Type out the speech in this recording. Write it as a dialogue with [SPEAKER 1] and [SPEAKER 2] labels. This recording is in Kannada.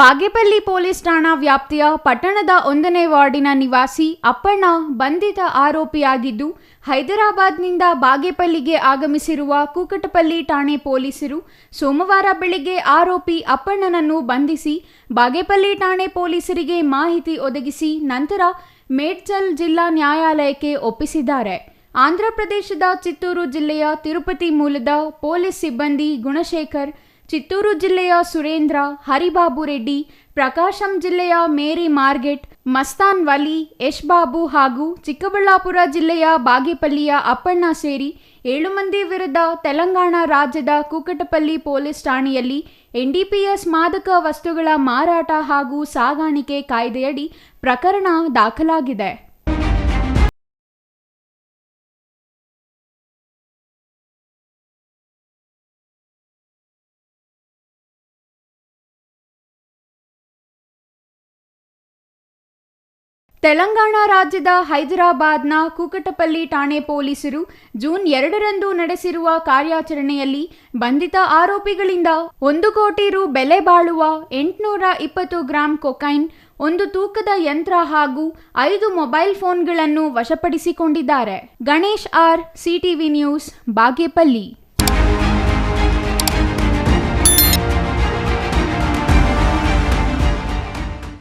[SPEAKER 1] ಬಾಗೇಪಲ್ಲಿ ಪೊಲೀಸ್ ಠಾಣಾ ವ್ಯಾಪ್ತಿಯ ಪಟ್ಟಣದ ಒಂದನೇ ವಾರ್ಡಿನ ನಿವಾಸಿ ಅಪ್ಪಣ್ಣ ಬಂಧಿತ ಆರೋಪಿಯಾಗಿದ್ದು, ಹೈದರಾಬಾದ್ನಿಂದ ಬಾಗೇಪಲ್ಲಿಗೆ ಆಗಮಿಸಿರುವ ಕೂಕಟಪಲ್ಲಿ ಠಾಣೆ ಪೊಲೀಸರು ಸೋಮವಾರ ಬೆಳಿಗ್ಗೆ ಆರೋಪಿ ಅಪ್ಪಣ್ಣನನ್ನು ಬಂಧಿಸಿ, ಬಾಗೇಪಲ್ಲಿ ಠಾಣೆ ಪೊಲೀಸರಿಗೆ ಮಾಹಿತಿ ಒದಗಿಸಿ ನಂತರ ಮೇಡ್ಚಲ್ ಜಿಲ್ಲಾ ನ್ಯಾಯಾಲಯಕ್ಕೆ ಒಪ್ಪಿಸಿದ್ದಾರೆ. ಆಂಧ್ರಪ್ರದೇಶದ ಚಿತ್ತೂರು ಜಿಲ್ಲೆಯ ತಿರುಪತಿ ಮೂಲದ ಪೊಲೀಸ್ ಸಿಬ್ಬಂದಿ ಗುಣಶೇಖರ್ ಚಿತ್ತೂರು ಜಿಲ್ಲೆಯ ಸುರೇಂದ್ರ, ಹರಿಬಾಬು ರೆಡ್ಡಿ, ಪ್ರಕಾಶಂ ಜಿಲ್ಲೆಯ ಮೇರಿ ಮಾರ್ಗೆಟ್, ಮಸ್ತಾನ್ ವಲಿ, ಯಶ್ ಬಾಬು ಹಾಗೂ ಚಿಕ್ಕಬಳ್ಳಾಪುರ ಜಿಲ್ಲೆಯ ಬಾಗೇಪಲ್ಲಿಯ ಅಪ್ಪಣ್ಣ ಸೇರಿ ಏಳು ಮಂದಿ ವಿರುದ್ಧ ತೆಲಂಗಾಣ ರಾಜ್ಯದ ಕೂಕಟಪಲ್ಲಿ ಪೊಲೀಸ್ ಠಾಣೆಯಲ್ಲಿ ಎನ್ಡಿಪಿಎಸ್ ಮಾದಕ ವಸ್ತುಗಳ ಮಾರಾಟ ಹಾಗೂ ಸಾಗಾಣಿಕೆ ಕಾಯ್ದೆಯಡಿ ಪ್ರಕರಣ ದಾಖಲಾಗಿದೆ. ತೆಲಂಗಾಣ ರಾಜ್ಯದ ಹೈದರಾಬಾದ್ನ ಕೂಕಟಪಲ್ಲಿ ಠಾಣೆ ಪೊಲೀಸರು ಜೂನ್ ಎರಡರಂದು ನಡೆಸಿರುವ ಕಾರ್ಯಾಚರಣೆಯಲ್ಲಿ ಬಂಧಿತ ಆರೋಪಿಗಳಿಂದ ಒಂದು ಕೋಟಿ ರು ಬೆಲೆ ಬಾಳುವ ಎಂಟುನೂರ ಇಪ್ಪತ್ತು ಗ್ರಾಂ ಕೊಕೈನ್, ಒಂದು ತೂಕದ ಯಂತ್ರ ಹಾಗೂ ಐದು ಮೊಬೈಲ್ ಫೋನ್ಗಳನ್ನು ವಶಪಡಿಸಿಕೊಂಡಿದ್ದಾರೆ. Ganesh R, CTV news, Bagepalli.